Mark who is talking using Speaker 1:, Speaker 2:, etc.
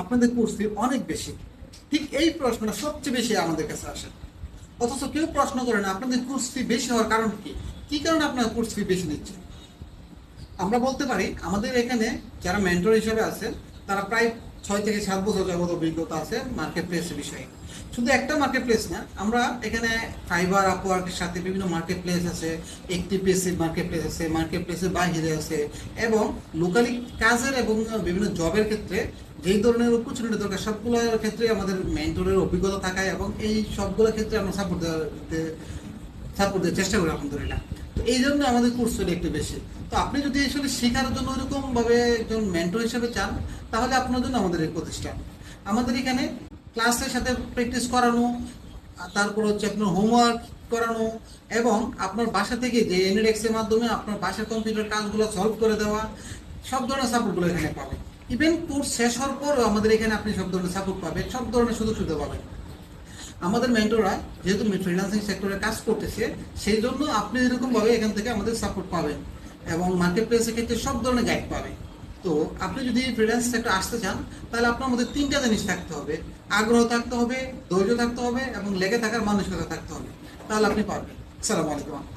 Speaker 1: আপনাদের কুর্সি অনেক বেশি। ঠিক এই প্রশ্নটা সবচেয়ে বেশি আমাদের কাছে আসে। অথচ কেউ প্রশ্ন করে না, আপনাদের কুর্সি বেশি হওয়ার কারণ কি? কি কারণে আপনারা কোর্স ফি বেশি নিচ্ছেন? আমরা বলতে পারি, আমাদের এখানে যারা মেন্টর হিসেবে আছেন, তারা প্রায় ছয় থেকে সাত বছর যাবত অভিজ্ঞতা আছে মার্কেট প্লেসের বিষয়ে। শুধু একটা মার্কেট প্লেস না, আমরা এখানে ফাইবার আপওয়ার্কের সাথে বিভিন্ন মার্কেট প্লেস আছে একটি পেসিভ মার্কেট প্লেস আছে মার্কেট প্লেসের বাহিরে আছে এবং লোকালি কাজের এবং বিভিন্ন জবের ক্ষেত্রে যেই ধরনের অপরচুনিটি দরকার সবগুলোর ক্ষেত্রে আমাদের মেন্টরের অভিজ্ঞতা থাকায় এবং এই সবগুলোর ক্ষেত্রে আমরা সাপোর্ট দিতে সাপোর্ট দেওয়ার চেষ্টা করি আলহামদুলিল্লাহ। এই জন্য আমাদের কোর্স ফি একটু বেশি। তো আপনি যদি আসলে শেখার জন্য এরকম ভাবে একজন মেন্টর হিসেবে চান, তাহলে আপনার জন্য আমাদের এই প্রতিষ্ঠান। আমাদের এখানে ক্লাসের সাথে প্র্যাকটিস করানো, তারপর হচ্ছে আপনার হোমওয়ার্ক করানো এবং আপনার বাসা থেকে যে এনএডএক্স এর মাধ্যমে আপনার বাসার কম্পিউটার কাজগুলো সলভ করে দেওয়া, সব ধরনের সাপোর্টগুলো এখানে পাবেন। ইভেন কোর্স শেষ হওয়ার পরও আমাদের এখানে আপনি সব ধরনের সাপোর্ট পাবেন, সব ধরনের সুযোগ সুবিধা পাবেন। আমাদের মেন্টররা যেহেতু ফ্রিল্যান্সিং সেক্টরে কাজ করতেছে, সেই জন্য আপনি এরকমভাবে এখান থেকে আমাদের সাপোর্ট পাবেন এবং মার্কেট প্লেসের ক্ষেত্রে সব ধরনের গাইড পাবেন। তো আপনি যদি ফ্রিল্যান্স সেক্টর আসতে চান, তাহলে আপনার মধ্যে তিনটা জিনিস থাকতে হবে। আগ্রহ থাকতে হবে, ধৈর্য থাকতে হবে এবং লেগে থাকার মানসিকতা থাকতে হবে। তাহলে আপনি পারবেন। আসসালামু আলাইকুম।